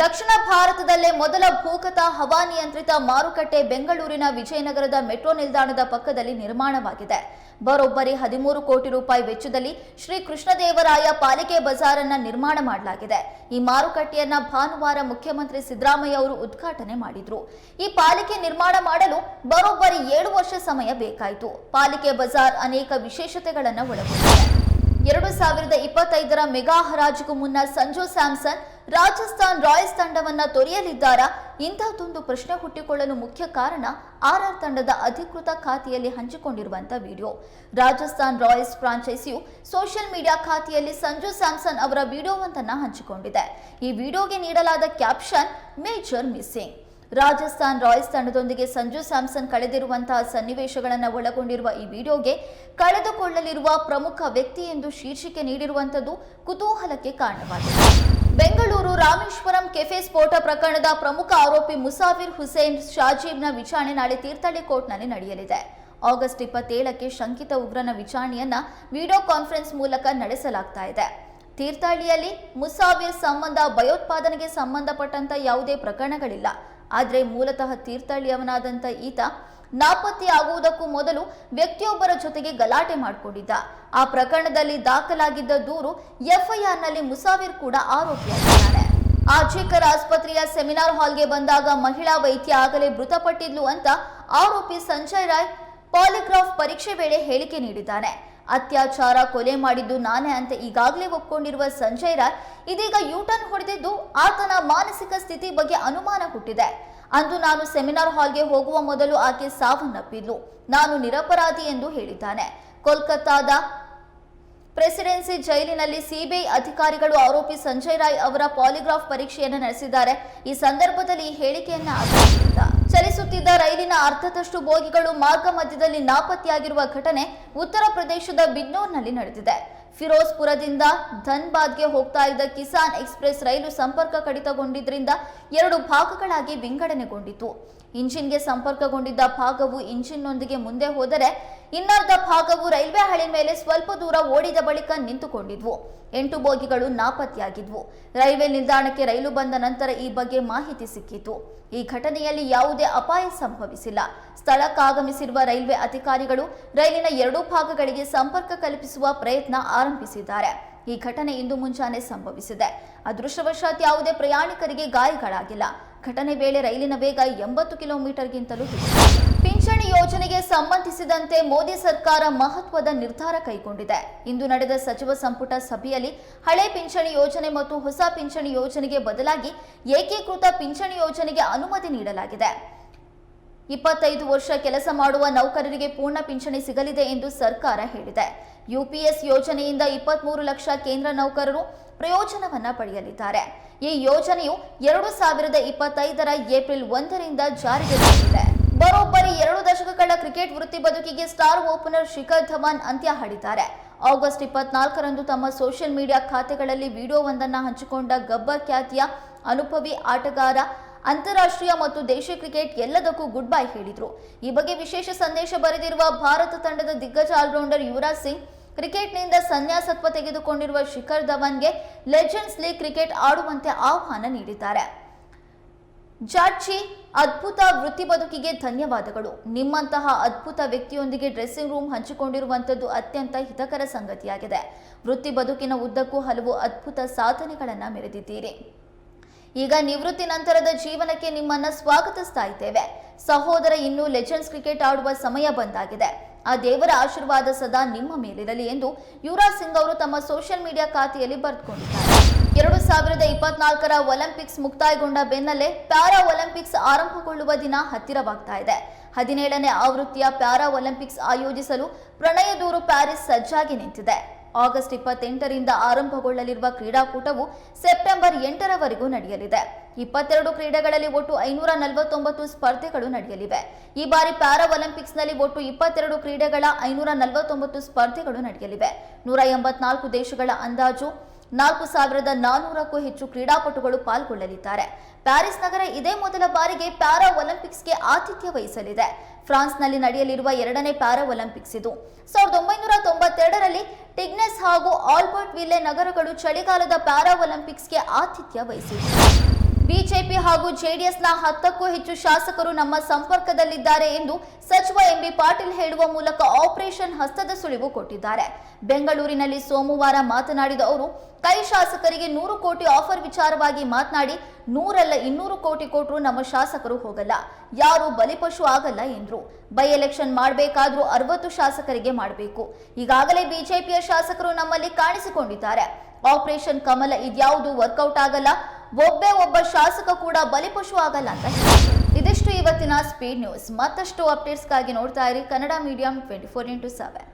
ದಕ್ಷಿಣ ಭಾರತದಲ್ಲೇ ಮೊದಲ ಭೂಗತ ಹವಾನಿಯಂತ್ರಿತ ಮಾರುಕಟ್ಟೆ ಬೆಂಗಳೂರಿನ ವಿಜಯನಗರದ ಮೆಟ್ರೋ ನಿಲ್ದಾಣದ ಪಕ್ಕದಲ್ಲಿ ನಿರ್ಮಾಣವಾಗಿದೆ. ಬರೋಬ್ಬರಿ ಹದಿಮೂರು ಕೋಟಿ ರೂಪಾಯಿ ವೆಚ್ಚದಲ್ಲಿ ಶ್ರೀ ಕೃಷ್ಣದೇವರಾಯ ಪಾಲಿಕೆ ಬಜಾರನ್ನ ನಿರ್ಮಾಣ ಮಾಡಲಾಗಿದೆ. ಈ ಮಾರುಕಟ್ಟೆಯನ್ನ ಭಾನುವಾರ ಮುಖ್ಯಮಂತ್ರಿ ಸಿದ್ದರಾಮಯ್ಯ ಅವರು ಉದ್ಘಾಟನೆ ಮಾಡಿದ್ರು. ಈ ಪಾಲಿಕೆ ನಿರ್ಮಾಣ ಮಾಡಲು ಬರೋಬ್ಬರಿ ಏಳು ವರ್ಷ ಸಮಯ ಬೇಕಾಯಿತು. ಪಾಲಿಕೆ ಬಜಾರ್ ಅನೇಕ ವಿಶೇಷತೆಗಳನ್ನು ಒಳಗೊಂಡಿದೆ. ಎರಡು ಸಾವಿರದ ಇಪ್ಪತ್ತೈದರ ಮೆಗಾ ಹರಾಜಿಗೂ ಮುನ್ನ ಸಂಜು ಸ್ಯಾಮ್ಸನ್ ರಾಜಸ್ಥಾನ್ ರಾಯಲ್ಸ್ ತಂಡವನ್ನ ತೊರೆಯಲಿದ್ದಾರಾ? ಇಂತಹದೊಂದು ಪ್ರಶ್ನೆ ಹುಟ್ಟಿಕೊಳ್ಳಲು ಮುಖ್ಯ ಕಾರಣ ಆರ್ಆರ್ ತಂಡದ ಅಧಿಕೃತ ಖಾತೆಯಲ್ಲಿ ಹಂಚಿಕೊಂಡಿರುವಂತ ವಿಡಿಯೋ. ರಾಜಸ್ಥಾನ್ ರಾಯಲ್ಸ್ ಫ್ರಾಂಚೈಸಿಯು ಸೋಷಿಯಲ್ ಮೀಡಿಯಾ ಖಾತೆಯಲ್ಲಿ ಸಂಜು ಸ್ಯಾಮ್ಸನ್ ಅವರ ವಿಡಿಯೋವೊಂದನ್ನು ಹಂಚಿಕೊಂಡಿದೆ. ಈ ವಿಡಿಯೋಗೆ ನೀಡಲಾದ caption, major missing. Rajasthan Royals ತಂಡದೊಂದಿಗೆ ಸಂಜು ಸ್ಯಾಮ್ಸನ್ ಕಳೆದಿರುವಂತಹ ಸನ್ನಿವೇಶಗಳನ್ನು ಒಳಗೊಂಡಿರುವ ಈ ವಿಡಿಯೋಗೆ ಕಳೆದುಕೊಳ್ಳಲಿರುವ ಪ್ರಮುಖ ವ್ಯಕ್ತಿ ಎಂದು ಶೀರ್ಷಿಕೆ ನೀಡಿರುವಂತದ್ದು ಕುತೂಹಲಕ್ಕೆ ಕಾರಣವಾಗಿದೆ. ಬೆಂಗಳೂರು ರಾಮೇಶ್ವರಂ ಕೆಫೆ ಸ್ಫೋಟ ಪ್ರಕರಣದ ಪ್ರಮುಖ ಆರೋಪಿ ಮುಸಾಫಿರ್ ಹುಸೇನ್ ಶಾಜೀಬ್ನ ವಿಚಾರಣೆ ನಾಳೆ ತೀರ್ಥಹಳ್ಳಿ ಕೋರ್ಟ್ನಲ್ಲಿ ನಡೆಯಲಿದೆ. ಆಗಸ್ಟ್ ಇಪ್ಪತ್ತೇಳಕ್ಕೆ ಶಂಕಿತ ಉಗ್ರನ ವಿಚಾರಣೆಯನ್ನ ವಿಡಿಯೋ ಕಾನ್ಫರೆನ್ಸ್ ಮೂಲಕ ನಡೆಸಲಾಗ್ತಾ ಇದೆ. ತೀರ್ಥಹಳ್ಳಿಯಲ್ಲಿ ಮುಸಾವಿರ್ ಸಂಬಂಧ ಭಯೋತ್ಪಾದನೆಗೆ ಸಂಬಂಧಪಟ್ಟಂತ ಯಾವುದೇ ಪ್ರಕರಣಗಳಿಲ್ಲ. ಆದರೆ ಮೂಲತಃ ತೀರ್ಥಹಳ್ಳಿಯವನಾದಂಥ ಈತ ನಾಪತ್ತೆಯಾಗುವುದಕ್ಕೂ ಮೊದಲು ವ್ಯಕ್ತಿಯೊಬ್ಬರ ಜೊತೆಗೆ ಗಲಾಟೆ ಮಾಡಿಕೊಂಡಿದ್ದ. ಆ ಪ್ರಕರಣದಲ್ಲಿ ದಾಖಲಾಗಿದ್ದ ದೂರು ಎಫ್ಐಆರ್ನಲ್ಲಿ ಮುಸಾವಿರ್ ಕೂಡ ಆರೋಪಿಯಾಗಿದ್ದಾನೆ. ಆಚೇಕರ್ ಆಸ್ಪತ್ರೆಯ ಸೆಮಿನಾರ್ ಹಾಲ್ಗೆ ಬಂದಾಗ ಮಹಿಳಾ ವೈದ್ಯ ಆಗಲೇ ಮೃತಪಟ್ಟಿದ್ಲು ಅಂತ ಆರೋಪಿ ಸಂಜಯ್ ರಾಯ್ ಪಾಲಿಗ್ರಾಫ್ ಪರೀಕ್ಷೆ ವೇಳೆ ಹೇಳಿಕೆ ನೀಡಿದ್ದಾನೆ. ಅತ್ಯಾಚಾರ, ಕೊಲೆ ಮಾಡಿದ್ದು ನಾನೇ ಅಂತ ಈಗಾಗಲೇ ಒಪ್ಕೊಂಡಿರುವ ಸಂಜಯ್ ರಾಯ್ ಇದೀಗ ಯೂಟರ್ನ್ ಹೊಡೆದಿದ್ದು ಆತನ ಮಾನಸಿಕ ಸ್ಥಿತಿ ಬಗ್ಗೆ ಅನುಮಾನ ಹುಟ್ಟಿದೆ. ಅಂದು ನಾನು ಸೆಮಿನಾರ್ ಹಾಲ್ಗೆ ಹೋಗುವ ಮೊದಲು ಆಕೆ ಸಾವನ್ನಪ್ಪಿದ್ಲು. ನಾನು ನಿರಪರಾಧಿ ಎಂದು ಹೇಳಿದ್ದಾನೆ. ಕೋಲ್ಕತ್ತಾದ ಪ್ರೆಸಿಡೆನ್ಸಿ ಜೈಲಿನಲ್ಲಿ ಸಿಬಿಐ ಅಧಿಕಾರಿಗಳು ಆರೋಪಿ ಸಂಜಯ್ ರಾಯ್ ಅವರ ಪಾಲಿಗ್ರಾಫ್ ಪರೀಕ್ಷೆಯನ್ನು ನಡೆಸಿದ್ದಾರೆ. ಈ ಸಂದರ್ಭದಲ್ಲಿ ಈ ಹೇಳಿಕೆಯನ್ನ ಚಲಿಸುತ್ತಿದ್ದ ರೈಲಿನ ಅರ್ಧದಷ್ಟು ಬೋಗಿಗಳು ಮಾರ್ಗ ಮಧ್ಯದಲ್ಲಿ ನಾಪತ್ತೆಯಾಗಿರುವ ಘಟನೆ ಉತ್ತರ ಪ್ರದೇಶದ ಬಿಜ್ನೋರ್ನಲ್ಲಿ ನಡೆದಿದೆ. ಫಿರೋಜ್ಪುರದಿಂದ ಧನ್ಬಾದ್ಗೆ ಹೋಗ್ತಾ ಇದ್ದ ಕಿಸಾನ್ ಎಕ್ಸ್ಪ್ರೆಸ್ ರೈಲು ಸಂಪರ್ಕ ಕಡಿತಗೊಂಡಿದ್ದರಿಂದ ಎರಡು ಭಾಗಗಳಾಗಿ ವಿಂಗಡಣೆಗೊಂಡಿತು ಇಂಜಿನ್ಗೆ ಸಂಪರ್ಕಗೊಂಡಿದ್ದ ಭಾಗವು ಇಂಜಿನ್ನೊಂದಿಗೆ ಮುಂದೆ ಹೋದರೆ ಇನ್ನರ್ಧ ಭಾಗವು ರೈಲ್ವೆ ಹಳಿ ಮೇಲೆ ಸ್ವಲ್ಪ ದೂರ ಓಡಿದ ಬಳಿಕ ನಿಂತುಕೊಂಡಿದ್ವು. ಎಂಟು ಬೋಗಿಗಳು ನಾಪತ್ತೆಯಾಗಿದ್ವು. ರೈಲ್ವೆ ನಿಲ್ದಾಣಕ್ಕೆ ರೈಲು ಬಂದ ನಂತರ ಈ ಬಗ್ಗೆ ಮಾಹಿತಿ ಸಿಕ್ಕಿತು. ಈ ಘಟನೆಯಲ್ಲಿ ಯಾವುದೇ ಅಪಾಯ ಸಂಭವಿಸಿಲ್ಲ. ಸ್ಥಳಕ್ಕಾಗಮಿಸಿರುವ ರೈಲ್ವೆ ಅಧಿಕಾರಿಗಳು ರೈಲಿನ ಎರಡೂ ಭಾಗಗಳಿಗೆ ಸಂಪರ್ಕ ಕಲ್ಪಿಸುವ ಪ್ರಯತ್ನ ಆರಂಭಿಸಿದ್ದಾರೆ. ಈ ಘಟನೆ ಇಂದು ಮುಂಜಾನೆ ಸಂಭವಿಸಿದೆ. ಅದೃಷ್ಟವಶಾತ್ ಯಾವುದೇ ಪ್ರಯಾಣಿಕರಿಗೆ ಗಾಯಗಳಾಗಿಲ್ಲ. ಘಟನೆ ವೇಳೆ ರೈಲಿನ ವೇಗ ಎಂಬತ್ತು ಕಿಲೋಮೀಟರ್ಗಿಂತಲೂ ಪಿಂಚಣಿ ಯೋಜನೆಗೆ ಸಂಬಂಧಿಸಿದಂತೆ ಮೋದಿ ಸರ್ಕಾರ ಮಹತ್ವದ ನಿರ್ಧಾರ ಕೈಗೊಂಡಿದೆ. ಇಂದು ನಡೆದ ಸಚಿವ ಸಂಪುಟ ಸಭೆಯಲ್ಲಿ ಹಳೆ ಪಿಂಚಣಿ ಯೋಜನೆ ಮತ್ತು ಹೊಸ ಪಿಂಚಣಿ ಯೋಜನೆಗೆ ಬದಲಾಗಿ ಏಕೀಕೃತ ಪಿಂಚಣಿ ಯೋಜನೆಗೆ ಅನುಮತಿ ನೀಡಲಾಗಿದೆ. ಇಪ್ಪತ್ತೈದು ವರ್ಷ ಕೆಲಸ ಮಾಡುವ ನೌಕರರಿಗೆ ಪೂರ್ಣ ಪಿಂಚಣಿ ಸಿಗಲಿದೆ ಎಂದು ಸರ್ಕಾರ ಹೇಳಿದೆ. ಯುಪಿಎಸ್ ಯೋಜನೆಯಿಂದ ಇಪ್ಪತ್ಮೂರು ಲಕ್ಷ ಕೇಂದ್ರ ನೌಕರರು ಪ್ರಯೋಜನವನ್ನ ಪಡೆಯಲಿದ್ದಾರೆ. ಈ ಯೋಜನೆಯು ಎರಡು ಸಾವಿರದ ಇಪ್ಪತ್ತೈದರ ಏಪ್ರಿಲ್ ಒಂದರಿಂದ ಜಾರಿಗೆ ಬಂದಿದೆ ಬರೋಬ್ಬರಿ ಎರಡು ದಶಕಗಳ ಕ್ರಿಕೆಟ್ ವೃತ್ತಿ ಬದುಕಿಗೆ ಸ್ಟಾರ್ ಓಪನರ್ ಶಿಖರ್ ಧವನ್ ಅಂತ್ಯ ಹಾಡಿದ್ದಾರೆ. ಆಗಸ್ಟ್ ಇಪ್ಪತ್ನಾಲ್ಕರಂದು ತಮ್ಮ ಸೋಷಿಯಲ್ ಮೀಡಿಯಾ ಖಾತೆಗಳಲ್ಲಿ ವಿಡಿಯೋವೊಂದನ್ನು ಹಂಚಿಕೊಂಡ ಗಬ್ಬರ್ ಖ್ಯಾತಿಯ ಅನುಭವಿ ಆಟಗಾರ ಅಂತಾರಾಷ್ಟ್ರೀಯ ಮತ್ತು ದೇಶ ಕ್ರಿಕೆಟ್ ಎಲ್ಲದಕ್ಕೂ ಗುಡ್ ಬೈ ಹೇಳಿದ್ರು. ಈ ಬಗ್ಗೆ ವಿಶೇಷ ಸಂದೇಶ ಬರೆದಿರುವ ಭಾರತ ತಂಡದ ದಿಗ್ಗಜ ಆಲ್ರೌಂಡರ್ ಯುವರಾಜ್ ಸಿಂಗ್, ಕ್ರಿಕೆಟ್ನಿಂದ ಸನ್ಯಾಸತ್ವ ತೆಗೆದುಕೊಂಡಿರುವ ಶಿಖರ್ ಧವನ್ಗೆ ಲೆಜೆಂಡ್ಸ್ ಲೀಗ್ ಕ್ರಿಕೆಟ್ ಆಡುವಂತೆ ಆಹ್ವಾನ ನೀಡಿದ್ದಾರೆ. ಜಾಡ್ಜಿ ಅದ್ಭುತ ವೃತ್ತಿ ಬದುಕಿಗೆ ಧನ್ಯವಾದಗಳು. ನಿಮ್ಮಂತಹ ಅದ್ಭುತ ವ್ಯಕ್ತಿಯೊಂದಿಗೆ ಡ್ರೆಸ್ಸಿಂಗ್ ರೂಮ್ ಹಂಚಿಕೊಂಡಿರುವಂಥದ್ದು ಅತ್ಯಂತ ಹಿತಕರ ಸಂಗತಿಯಾಗಿದೆ. ವೃತ್ತಿ ಬದುಕಿನ ಉದ್ದಕ್ಕೂ ಹಲವು ಅದ್ಭುತ ಸಾಧನೆಗಳನ್ನು ಮೆರೆದಿದ್ದೀರಿ. ಈಗ ನಿವೃತ್ತಿ ನಂತರದ ಜೀವನಕ್ಕೆ ನಿಮ್ಮನ್ನ ಸ್ವಾಗತಿಸ್ತಾ ಇದ್ದೇವೆ. ಸಹೋದರ, ಇನ್ನು ಲೆಜೆಂಡ್ಸ್ ಕ್ರಿಕೆಟ್ ಆಡುವ ಸಮಯ ಬಂದಾಗಿದೆ. ಆ ದೇವರ ಆಶೀರ್ವಾದ ಸದಾ ನಿಮ್ಮ ಮೇಲಿರಲಿ ಎಂದು ಯುವರಾಜ್ ಸಿಂಗ್ ಅವರು ತಮ್ಮ ಸೋಷಿಯಲ್ ಮೀಡಿಯಾ ಖಾತೆಯಲ್ಲಿ ಬರೆದುಕೊಂಡಿದ್ದಾರೆ. ಎರಡು ಸಾವಿರದ ಇಪ್ಪತ್ನಾಲ್ಕರ ಒಲಿಂಪಿಕ್ಸ್ ಮುಕ್ತಾಯಗೊಂಡ ಬೆನ್ನಲ್ಲೇ ಪ್ಯಾರಾ ಒಲಿಂಪಿಕ್ಸ್ ಆರಂಭಗೊಳ್ಳುವ ದಿನ ಹತ್ತಿರವಾಗ್ತಾ ಇದೆ. ಹದಿನೇಳನೇ ಆವೃತ್ತಿಯ ಪ್ಯಾರಾ ಒಲಿಂಪಿಕ್ಸ್ ಆಯೋಜಿಸಲು ಪ್ರಣಯ ದೂರು ಪ್ಯಾರಿಸ್ ಸಜ್ಜಾಗಿ ನಿಂತಿದೆ. ಆಗಸ್ಟ್ ಇಪ್ಪತ್ತೆಂಟರಿಂದ ಆರಂಭಗೊಳ್ಳಲಿರುವ ಕ್ರೀಡಾಕೂಟವು ಸೆಪ್ಟೆಂಬರ್ ಎಂಟರವರೆಗೂ ನಡೆಯಲಿದೆ. ಇಪ್ಪತ್ತೆರಡು ಕ್ರೀಡೆಗಳಲ್ಲಿ ಒಟ್ಟು ಐನೂರ ನಲವತ್ತೊಂಬತ್ತು ಸ್ಪರ್ಧೆಗಳು ನಡೆಯಲಿವೆ. ಈ ಬಾರಿ ಪ್ಯಾರಾ ಒಲಿಂಪಿಕ್ಸ್ನಲ್ಲಿ ಒಟ್ಟು ಇಪ್ಪತ್ತೆರಡು ಕ್ರೀಡೆಗಳ ಐನೂರ ನಲವತ್ತೊಂಬತ್ತು ಸ್ಪರ್ಧೆಗಳು ನಡೆಯಲಿವೆ. ನೂರ ಎಂಬತ್ನಾಲ್ಕು ದೇಶಗಳ ಅಂದಾಜು ನಾಲ್ಕು ಸಾವಿರದ ನಾನೂರಕ್ಕೂ ಹೆಚ್ಚು ಕ್ರೀಡಾಪಟುಗಳು ಪಾಲ್ಗೊಳ್ಳಲಿದ್ದಾರೆ. ಪ್ಯಾರಿಸ್ ನಗರ ಇದೇ ಮೊದಲ ಬಾರಿಗೆ ಪ್ಯಾರಾ ಒಲಿಂಪಿಕ್ಸ್ಗೆ ಆತಿಥ್ಯ ವಹಿಸಲಿದೆ. ಫ್ರಾನ್ಸ್ನಲ್ಲಿ ನಡೆಯಲಿರುವ ಎರಡನೇ ಪ್ಯಾರಾ ಒಲಿಂಪಿಕ್ಸ್ ಇದು. ಸಾವಿರದ ಒಂಬೈನೂರ ತೊಂಬತ್ತೆರಡರಲ್ಲಿ ಟಿಗ್ನೆಸ್ ಹಾಗೂ ಆಲ್ಬರ್ಟ್ ವಿಲ್ಲೆ ನಗರಗಳು ಚಳಿಗಾಲದ ಪ್ಯಾರಾ ಒಲಿಂಪಿಕ್ಸ್ಗೆ ಆತಿಥ್ಯ ವಹಿಸಿವೆ. ಹಾಗೂ ಜೆಡಿಎಸ್ನ ಹತ್ತಕ್ಕೂ ಹೆಚ್ಚು ಶಾಸಕರು ನಮ್ಮ ಸಂಪರ್ಕದಲ್ಲಿದ್ದಾರೆ ಎಂದು ಸಚಿವ ಎಂಬಿ ಪಾಟೀಲ್ ಹೇಳುವ ಮೂಲಕ ಆಪರೇಷನ್ ಹಸ್ತದ ಸುಳಿವು ಕೊಟ್ಟಿದ್ದಾರೆ. ಬೆಂಗಳೂರಿನಲ್ಲಿ ಸೋಮವಾರ ಮಾತನಾಡಿದ ಅವರು, ಕೈ ಶಾಸಕರಿಗೆ ನೂರು ಕೋಟಿ ಆಫರ್ ವಿಚಾರವಾಗಿ ಮಾತನಾಡಿ, ನೂರಲ್ಲ ಇನ್ನೂರು ಕೋಟಿ ಕೊಟ್ಟರು ನಮ್ಮ ಶಾಸಕರು ಹೋಗಲ್ಲ. ಯಾರು ಬಲಿಪಶು ಆಗಲ್ಲ ಎಂದರು. ಬೈ ಎಲೆಕ್ಷನ್ ಮಾಡಬೇಕಾದ್ರೂ ಅರವತ್ತು ಶಾಸಕರಿಗೆ ಮಾಡಬೇಕು. ಈಗಾಗಲೇ ಬಿಜೆಪಿಯ ಶಾಸಕರು ನಮ್ಮಲ್ಲಿ ಕಾಣಿಸಿಕೊಂಡಿದ್ದಾರೆ. ಆಪರೇಷನ್ ಕಮಲ ಇದ್ಯಾವುದು ವರ್ಕೌಟ್ ಆಗಲ್ಲ ಒಬ್ಬೇ ಒಬ್ಬ ಶಾಸಕ ಕೂಡ ಬಲಿಪಶು ಆಗಲ್ಲ ಅಂತ. ಇದಿಷ್ಟು ಇವತ್ತಿನ ಸ್ಪೀಡ್ ನ್ಯೂಸ್ ಮತ್ತಷ್ಟು ಅಪ್ಡೇಟ್ಸ್ಗಾಗಿ ನೋಡ್ತಾ ಇರಿ Kannada medium twenty four into seven